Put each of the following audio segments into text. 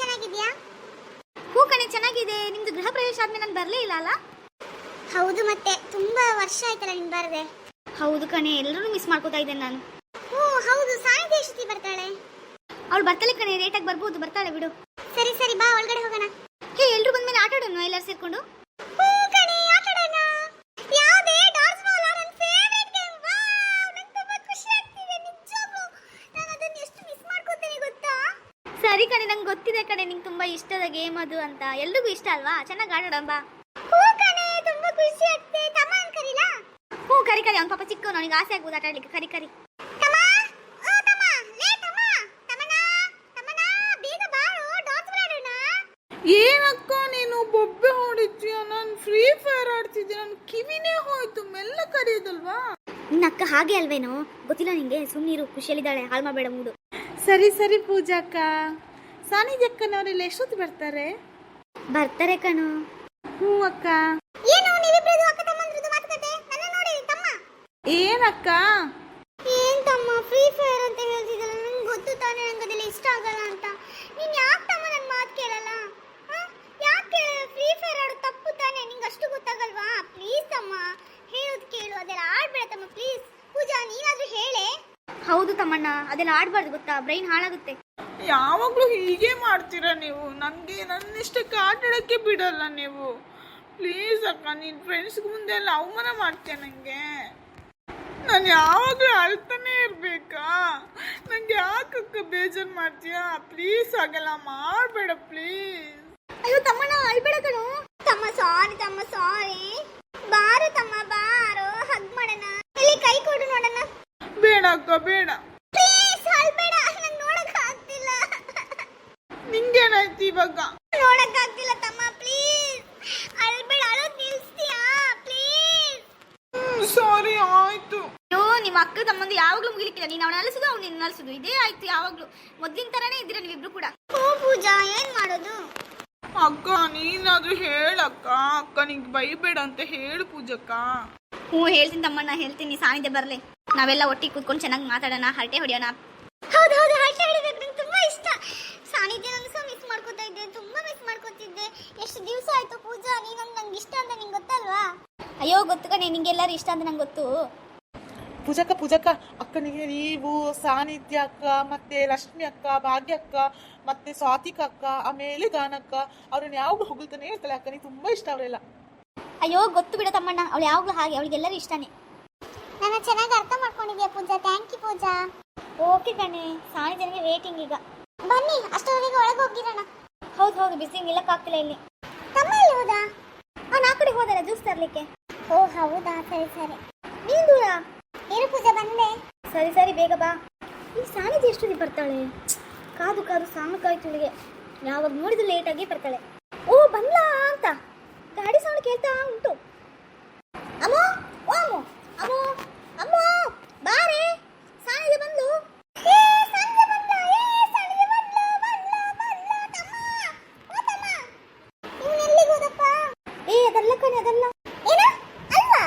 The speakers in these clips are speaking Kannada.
ಚೆನ್ನಾಗಿದ್ಯಾ? ಹೂ ಕಣೆ ಚೆನ್ನಾಗಿದೆ. ನಿಮ್ದು ಗೃಹ ಪ್ರವೇಶ ಆದ್ಮೇಲೆ ನಾನು ಬರಲೇ ಇಲ್ಲ ಅಲ್ಲ? ಹೌದು ಮತ್ತೆ ತುಂಬಾ ವರ್ಷ ಆಯ್ತಲ್ಲ ನೀನ್ ಬರದೆ. ಹೌದು ಕಣೆ ಎಲ್ಲರೂ ಮಿಸ್ ಮಾಡ್ಕೋತಾ ಇದ್ದೇನೆ ನಾನು. ಹ್ಞೂ ಹೌದು ಸಾನಿಧ್ಯ ಎಷ್ಟೊತ್ತಿ ಬರ್ತಾಳೆ. ಅವಳು ಬರ್ತಾಳೆ ಕಣೆ ರೇಟಾಗಿ ಬರ್ಬೋದು. ಬರ್ತಾಳೆ ಬಿಡು. ಸರಿ ಸರಿ ಬಾ ಒಳಗಡೆ ಹೋಗೋಣ. ಹೇ ಎಲ್ಲರೂ ಬಂದ್ಮೇಲೆ ಆಟ ಆಡೋಣ ಎಲ್ಲರೂ ಸೇರ್ಕೊಂಡು ಹೂ ಕಣೆ ಆಟ ಆಡೋಣ ಯಾವ್ದೇ ಡಾರ್ಸ್ ಬಾಲ್ ನನ್ನ ಫೇವರೇಟ್ ಗೇಮ್ ವಾವ್ ನಂಗೆ ತುಂಬಾ ಖುಷಿ ಆಗ್ತಿದೆ ನಿಜವಾಗ್ಲೂ ನಾನು ಅದನ್ನ ಎಷ್ಟು ಮಿಸ್ ಮಾಡ್ಕೊತೀನಿ ಗೊತ್ತಾ ಸರಿ ಕಣೆ ನಂಗೆ ಗೊತ್ತಿದೆ ಕಣೆ ನಿಂಗೆ ತುಂಬಾ ಇಷ್ಟದ ಗೇಮ್ ಅದು ಅಂತ. ಎಲ್ರಿಗೂ ಇಷ್ಟ ಅಲ್ವಾ? ಚೆನ್ನಾಗಿ ಆಡೋಣ ಬಾ. ಹೂ ಕಣೆ ತುಂಬಾ ಖುಷಿ ಆಗ್ತಿದೆ ತಮ್ಮ ಅನ್ಕರಿಲಾ ಹ್ಞೂ ಕರಿ ಕರಿ. ಅವ್ನ ಪಾಪ ಚಿಕ್ಕ ನನಗೆ ಆಸೆ ಆಗ್ಬೋದು ಆಟ ಆಡ್ಲಿಕ್ಕೆ. ಕರಿ ಕರಿ. ಏನಕ್ಕೋ ನೀನು ಬೊಬ್ಬೆ ಹೊಡಿತೀಯ? ನಾನು ಫ್ರೀ ಫೈರ್ ಆಡ್ತಿದ್ದೆ. ನನ್ನ ಕಿವಿನೇ ಹೋಯ್ತು. ಮೆಲ್ಲ ಕರೆಯೋದಲ್ವಾ? ನಿನ್ನ ಅಕ್ಕ ಹಾಗೆ ಅಲ್ವೇನೋ? ಗೊತ್ತಿಲ್ಲ ನಿಂಗೆ. ಸುಮ್ಮನಿರು ಖುಷಿಯಲ್ಲಿದ್ದಾಳೆ. ಹಾಳು ಮಾಡಬೇಡ ಮೂಡು. ಸರಿ ಸರಿ ಪೂಜಾಕ್ಕ. ಸಾನಿಜಕ್ಕನವರೆಲ್ಲ ಎಷ್ಟೊತ್ತು ಬರ್ತಾರೆ? ಬರ್ತಾರೆ ಕಣು. ಹ್ಞೂ ಅಕ್ಕ. ಏನು ಅಕ್ಕ ತಮ್ಮಂದ್ರದು ಮಾತುಕತೆ. ನನ್ನ ನೋಡಿ ತಮ್ಮ. ಏನಕ್ಕ? ಏನ್ ತಮ್ಮ ಫ್ರೀ ಫೈರ್ ಅಂತ ಹೇಳ್ತಿದ್ದಲ್ಲ ನಂಗೆ ಗೊತ್ತು ತಾನೇ ನಂಗೆ ಅದೆಲ್ಲ ಇಷ್ಟ ಆಗಲ್ಲ ಅಂತ. ನೀನ್ ಯಾಕೆ ತಮ್ಮ ನನ್ನ ಮಾತು ಕೇಳಲ್ಲ ಹ? ಯಾಕೆ ಫ್ರೀ ಫೈರ್ ಆಡೋದು ತಪ್ಪು ತಾನೇ ನಿಂಗೆ ಅಷ್ಟು ಗೊತ್ತಾಗಲ್ವಾ ಪ್ಲೀಸ್ ತಮ್ಮ ಹೇಳೋದು ಕೇಳು ಅದೆಲ್ಲ ಆಡ್ಬೇಡ ತಮ್ಮ ಪ್ಲೀಸ್ ಪೂಜಾ ನೀನಾದ್ರೂ ಹೇಳೆ ಹೌದು ತಮ್ಮಣ್ಣ ಅದೆಲ್ಲ ಆಡ್ಬಾರ್ದು ಗೊತ್ತಾ? ಬ್ರೈನ್ ಹಾಳಾಗುತ್ತೆ. ಯಾವಾಗಲೂ ಹೀಗೆ ಮಾಡ್ತೀರಾ ನೀವು? ನನಗೆ ನನ್ನ ಇಷ್ಟಕ್ಕೆ ಆಡೋಕ್ಕೆ ಬಿಡಲ್ಲ ನೀವು. ಪ್ಲೀಸ್ ಅಕ್ಕ ನಿನ್ನ ಫ್ರೆಂಡ್ಸ್ಗೆ ಮುಂದೆ ಎಲ್ಲ ಅವಮಾನ ಮಾಡ್ತೀಯ ನನಗೆ ನಾನು ಯಾವಾಗಲೂ ಅಳ್ತಾನೆ ಇರಬೇಕಾ? ನನಗೆ ಯಾಕಕ್ಕ ಬೇಜಾರು ಮಾಡ್ತೀಯಾ? ಪ್ಲೀಸ್ ಹಾಗೆಲ್ಲ ಮಾಡಬೇಡ ಪ್ಲೀಸ್ ಅಯ್ಯೋ ತಮ್ಮಣ್ಣ ಅಳ್ಬೇಡ ಕಣು. ತಮ್ಮ ಸಾರಿ ತಮ್ಮ ಸಾರಿ ಬಾರು ತಮ್ಮ ಬಾರೋ ಹಗ್ ಮಾಡೋಣ ಇಲ್ಲಿ ಕೈ ಕೊಡು ನೋಡೋಣ ಬೇಡ ಅಕ್ಕ ಬೇಡ ಪ್ಲೀಸ್ ಅಳ್ಬೇಡ ನಂಗೆ ನೋಡಕ್ ಆಗ್ತಿಲ್ಲ ನಿಂಗೇನಾಯ್ತು ಇವಾಗ ನೋಡಕ್ ಆಗ್ತಿಲ್ಲ ತಮ್ಮ ಪ್ಲೀಸ್ ಅಳ್ಬೇಡ ಅಳೋದ್ ನಿಲ್ಸ್ತೀಯಾ ಪ್ಲೀಸ್ ಸಾರಿ ಆಯ್ತು. ಅಯ್ಯೋ ನಿಮ್ಮ ಅಕ್ಕ ತಮ್ಮಂದು ಯಾವಾಗ್ಲೂ ಮುಗಿಲಿಕ್ಕಿಲ್ಲ. ನೀನು ಅವನ ಅಲಿಸೋದು ಅವ್ನು ನಿನ್ನ ಅಲಿಸೋದು. ಇದೇ ಆಯ್ತು ಯಾವಾಗ್ಲೂ. ಮೊದ್ಲಿನ ತರಾನೇ ಇದ್ದೀರಾ ನೀವಿಬ್ರು ಕೂಡ? ಓ ಪೂಜಾ ಏನ್ ಮಾಡೋದು? ಅಕ್ಕ ನೀನಾದ್ರೂ ಹೇಳಕ್ಕ. ಅಕ್ಕ ನಿಂಗೆ ಬೈಬೇಡ ಅಂತ ಹೇಳು ಪೂಜಕ್ಕ. ಹ್ಞೂ ಹೇಳ್ತೀನಿ ತಮ್ಮಣ್ಣ ಹೇಳ್ತೀನಿ. ಸಾನಿದೆ ಬರಲಿ. ನಾವೆಲ್ಲ ಒಟ್ಟಿಗೆ ಕೂತ್ಕೊಂಡು ಚೆನ್ನಾಗಿ ಮಾತಾಡೋಣ ಹರಟೆ ಹೊಡಿಯೋಣ. ಹೌದು ಹೌದು ಹರ್ಷ ಹಿಡಿಬೇಕು ನಂಗೆ ತುಂಬಾ ಇಷ್ಟ. ಸಾನಿಧ್ಯ ನಾನು ಸಹ ಮಿಸ್ ಮಾಡ್ಕೊತಾ ಇದ್ದೆ ತುಂಬಾ ಮಿಸ್ ಮಾಡ್ಕೊತಿದ್ದೆ. ಎಷ್ಟು ದಿವಸ ಆಯ್ತು ಪೂಜಾ ನೀನು ನಂಗೆ ಇಷ್ಟ ಅಂತ ನಿಂಗೆ ಅಯ್ಯೋ ಗೊತ್ತು ಕಣೆ ನಿಂಗೆಲ್ಲರೂ ಇಷ್ಟ ಅಂತ ನಂಗೆ ಗೊತ್ತು. ಪೂಜಕ್ಕ ಪೂಜಕ್ಕ ಅಕ್ಕನಿಗೆ ನೀವು ಸಾನಿಧ್ಯ ಅಕ್ಕ ಮತ್ತೆ ಲಕ್ಷ್ಮಿ ಅಕ್ಕ ಭಾಗ್ಯ ಅಕ್ಕ ಮತ್ತೆ ಸ್ವಾತಿಕ ಅಕ್ಕ ಆಮೇಲೆ ಗಾನಕ್ಕ ಅವ್ರನ್ನ ಯಾವಾಗಲೂ ಹೊಗಳ್ತಾನೆ ಇರ್ತಾಳೆ ಅಕ್ಕ ನೀ ತುಂಬಾ ಇಷ್ಟ ಅವರೆಲ್ಲ. ಅಯ್ಯೋ ಗೊತ್ತು ಬಿಡ ತಮ್ಮಣ್ಣ ಅವಳು ಯಾವಾಗಲೂ ಹಾಗೆ ಅವಳಿಗೆಲ್ಲರೂ ಇಷ್ಟನೇ. ನನ್ನ ಚೆನ್ನಾಗಿ ಅರ್ಥ ಮಾಡ್ಕೊಂಡಿದ್ಯಾ Pooja? Thank you Pooja. Okay ಕಣೆ ಸಾನಿಧ್ಯನಿಗೆ ವೇಟಿಂಗ್ ಈಗ. ಬನ್ನಿ ಅಷ್ಟರವರೆಗೆ ಒಳಗೆ ಹೋಗಿರೋಣ. ಹೌದು ಹೌದು ಬಿಸಿ ನಿಲ್ಲಕ್ಕಾಗ್ತಿಲ್ಲ ಇಲ್ಲಿ. ತಮ್ಮ ಎಲ್ಲಿ ಹೋದ? ಅವ್ನು ಆ ಕಡೆ ಹೋದಲ್ಲ ಜ್ಯೂಸ್ ತರ್ಲಿಕ್ಕೆ. ಓ, ಹೌದಾ? ಸರಿ ಸರಿ. ನೀನು ದೂರ? ಏನು ಪೂಜಾ ಬಂದೆ. ಸರಿ ಸರಿ, ಬೇಗ ಬಾ. ಈ ಸಾನಿಧ್ಯ ಎಷ್ಟು ಬರ್ತಾಳೆ? ಕಾದು ಕಾದು ಸಾಕಾಯ್ತು ಇವಳಿಗೆ ಯಾವಾಗ ನೋಡಿದ್ರು ಲೇಟಾಗಿ ಬರ್ತಾಳೆ. ಓ, ಬಂದ್ಲಾ ಅಂತ. ಗಾಡಿ ಸೌಂಡ್ ಕೇಳ್ತಾ ಉಂಟು ಅಮ್ಮೋ ಓ ಅಮ್ಮೋ ಅಮ್ಮೋ ಅಮ್ಮೋ ಬಾರೆ ಸಾನಿಧ್ಯ ಬಂದು ಏ, ಸಂಜೆ ಬಂದ್ಲ, ಏ, ಸಂಜೆ ಬಂದ್ಲ, ಬಂದ್ಲ, ಬಂದ್ಲ, ತಮ್ಮ. ಓ ತಮ್ಮ, ಇವ್ನ್ ಎಲ್ಲಿಗ್ ಹೋದಪ್ಪ? ಏ ಅದಲ್ಲ ಕಣೆ ಅದಲ್ಲ ಏನ? ಅಲ್ವಾ?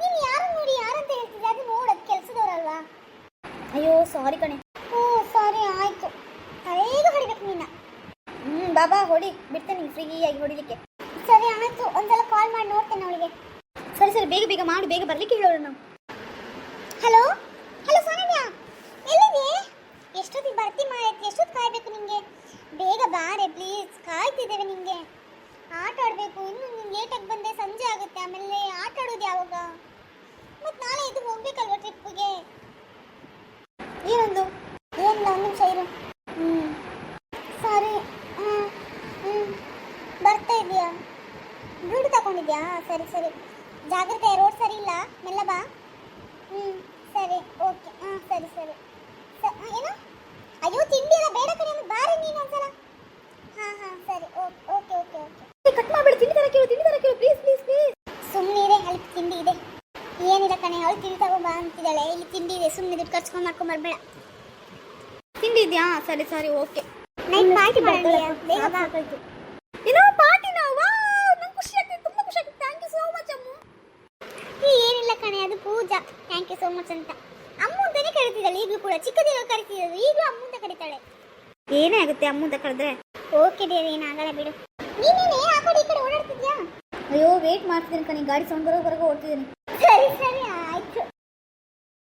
ನೀನ್ ಯಾರು ನೋಡಿ ಯಾರಂತ ಹೇಳ್ತಿದ್ದೆ ಅದು ನೋಡೋದ್ ಕೆಲ್ಸದವ್ರಲ್ವಾ ಅಯ್ಯೋ ಸಾರಿ ಕಣೆ ಓ ಸಾರಿ ಆಯ್ತು ಬೇಗ ಹೊಡಿಬೇಕು ನೀನ ಬಾಬಾ ಹೊಡಿ, ಬಿಡ್ತೇನೆ ಫ್ರೀಯಾಗಿ ಹೊಡಿಲಿಕ್ಕೆ. ಸರಿ ಆಯ್ತು ಒಂದ್ಸಲ ಕಾಲ್ ಮಾಡಿ ನೋಡ್ತೇನೆ ಅವಳಿಗೆ. ಸರಿ ಸರಿ, ಬೇಗ ಬೇಗ ಮಾಡು, ಬೇಗ ಬರ್ಲಿಕ್ಕೆ ಹೇಳೋಣ ನಾವು ಹಲೋ ಹಲೋ ಸೋನಿಯಾ? ಎಲ್ಲಿದೆ? ಎಷ್ಟೊತ್ತಿಗೆ ಬರ್ತಿ ಮಾಡಿ ಎಷ್ಟೊತ್ತು ಕಾಯ್ಬೇಕು ನಿಮಗೆ ಬೇಗ ಬಾರೆ ಪ್ಲೀಸ್ ಕಾಯ್ತಿದ್ದೇವೆ ನಿಮಗೆ ಆಟ ಆಡಬೇಕು. ಇನ್ನು ನೀನು ಲೇಟಾಗಿ ಬಂದೆ, ಸಂಜೆ ಆಗುತ್ತೆ. ಆಮೇಲೆ ಆಟ ಆಡೋದು ಯಾವಾಗ? ಮತ್ತು ನಾಳೆ ಇದು ಹೋಗ್ಬೇಕಲ್ವ ಟ್ರಿಪ್ಪಿಗೆ ಏನೊಂದು ಏನಿಲ್ಲ ಒಂದು ನಿಮಿಷ ಇರು ಹ್ಞೂ ಸರಿ ಹ್ಞೂ ಹ್ಞೂ ಬರ್ತಾ ಇದೆಯಾ ದುಡ್ಡು ತಗೊಂಡಿದ್ಯಾ ಸರಿ ಸರಿ ಜಾಗ್ರತೆ ರೋಡ್ ಸರಿ ಇಲ್ಲ ಮೆಲ್ಲ ಬಾ. ಹ್ಞೂ ಸರಿ ಓಕೆ ಹಾಂ ಸರಿ ಸರಿ. ಏನು? ಅಯ್ಯೋ ತಿಂಡಿ ಎಲ್ಲ ಬೇಡ ಕಡೆ ಬಾರಿ ನೀನು ಒಂದ್ಸಲ. ಹಾಂ ಹಾಂ ಸರಿ okay okay okay okay cut ಮಾಡ್ಬೇಡ ತಿಂಡಿ ತರ ಕೇಳು ತಿಂಡಿ ತರ ಕೇಳು ಪ್ಲೀಸ್ ಪ್ಲೀಸ್ ಪ್ಲೀಸ್ ಸುಮ್ಮನೆ ಅಲ್ಲಿ ತಿಂಡಿ ಇದೆ. ಏನಿಲ್ಲ ಕಣೆ ಅವಳು ತಿಂಡಿ ಬಾ ಅಂತಿದ್ದಾಳೆ. ಇಲ್ಲಿ ತಿಂಡಿ ಇದೆ ಸುಮ್ಮನೆ ದುಡ್ಡು ಖರ್ಚ್ಕೊಂಡು ಮಾಡ್ಕೊಂಡು ಬರ್ಬೇಡ ತಿಂಡಿ ಇದೆಯಾ? ಸರಿ ಸರಿ ಓಕೆ ನೈಟ್ ಪಾರ್ಟಿ ಮಾಡೋಣ ಬೇಗ ಬಾ. Pooja. Thank you so much ಅಂತ. ಅಮ್ಮ ಅಂತಾನೆ ಕರಿತಿದ್ದಾಳೆ ಈಗಲೂ ಕೂಡ. ಚಿಕ್ಕದಿರೋ ಕರಿತಿದ್ರು ಈಗಲೂ ಅಮ್ಮ ಅಂತ ಕರೀತಾಳೆ. ಏನೇ ಆಗುತ್ತೆ ಅಮ್ಮ ಅಂತ ಕರೆದ್ರೆ? ಓಕೆ ದೇವಿ ಏನಾಗಲ್ಲ ಬಿಡು. ನೀನೇನೇ ಆ ಕಡೆ ಈ ಕಡೆ ಓಡಾಡ್ತಿದ್ಯಾ? ಅಯ್ಯೋ ವೇಟ್ ಮಾಡ್ತಿದ್ದೀನಿ ಕಣಿ. ಗಾಡಿ ಸೌಂಡ್ ಬರೋ ಬರೋ ಓಡ್ತಿದ್ದೀನಿ. ಸರಿ ಸರಿ ಆಯ್ತು.